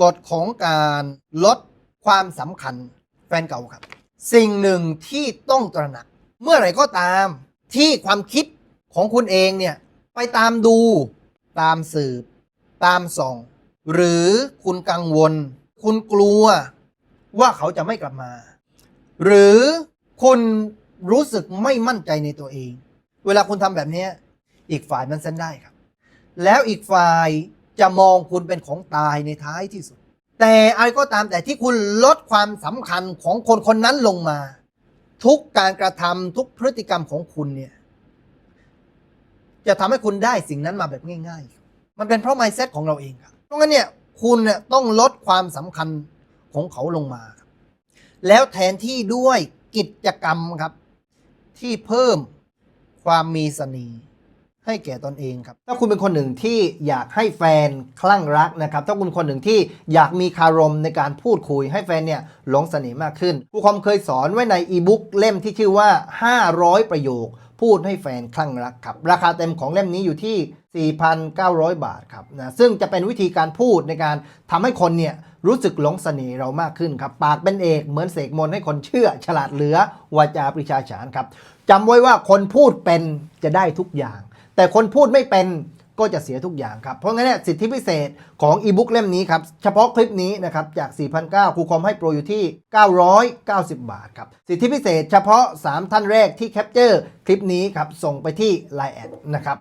กฎของการลดความสำคัญแฟนเก่าครับ สิ่งหนึ่งที่ต้องตระหนัก เมื่อไหร่ก็ตามที่ความคิดของคุณเองเนี่ย ไปตามดู ตามสืบ ตามส่อง หรือคุณกังวล คุณกลัวว่าเขาจะไม่กลับมา หรือคุณรู้สึกไม่มั่นใจในตัวเอง เวลาคุณทำแบบนี้อีกฝ่ายมันเส้นได้ครับ แล้วอีกฝ่าย จะมองคุณเป็นของตายในท้ายที่สุด แต่อะไรก็ตามแต่ที่คุณลดความสำคัญของคนคนนั้นลงมา ทุกการกระทำทุกพฤติกรรมของคุณเนี่ย จะทำให้คุณได้สิ่งนั้นมาแบบง่าย ๆ มันเป็นเพราะ mindset ของเราเองครับเพราะงั้นเนี่ยคุณเนี่ยต้องลดความสำคัญของเขาลงมา แล้วแทนที่ด้วยกิจกรรมครับ ที่เพิ่มความมีเสน่ห์ ให้แก่ตนเองครับ ถ้าคุณเป็นคนหนึ่งที่อยากให้แฟนคลั่งรักนะครับ ถ้าคุณคนหนึ่งที่อยากมีคารมในการพูดคุยให้แฟนเนี่ยหลงเสน่ห์มากขึ้นครูคอมเคยสอนไว้ในอีบุ๊กเล่มที่ชื่อว่า 500 ประโยค พูดให้แฟนคลั่งรักครับ ราคาเต็มของเล่มนี้อยู่ที่ 4,900 บาทครับนะ ซึ่งจะเป็นวิธีการพูดในการทำให้คนเนี่ย รู้สึกหลงเสน่ห์เรามากขึ้นครับ ปากเป็นเอกเหมือนเสกมนให้คนเชื่อ ฉลาดเหลือวาจาปริชาฉานครับจำไว้ว่าคนพูดเป็นจะได้ทุกอย่าง แต่คนพูดไม่เป็นก็จะเสียทุกอย่างครับ เพราะงั้นเนี่ยสิทธิพิเศษของอีบุ๊กเล่มนี้ครับ เฉพาะคลิปนี้นะครับจาก 4,900ครูคอมให้โปรอยู่ที่ 990 บาทครับ สิทธิพิเศษเฉพาะ 3 ท่านแรกที่แคปเจอร์คลิปนี้ครับ ส่งไปที่ Line แอดนะครับ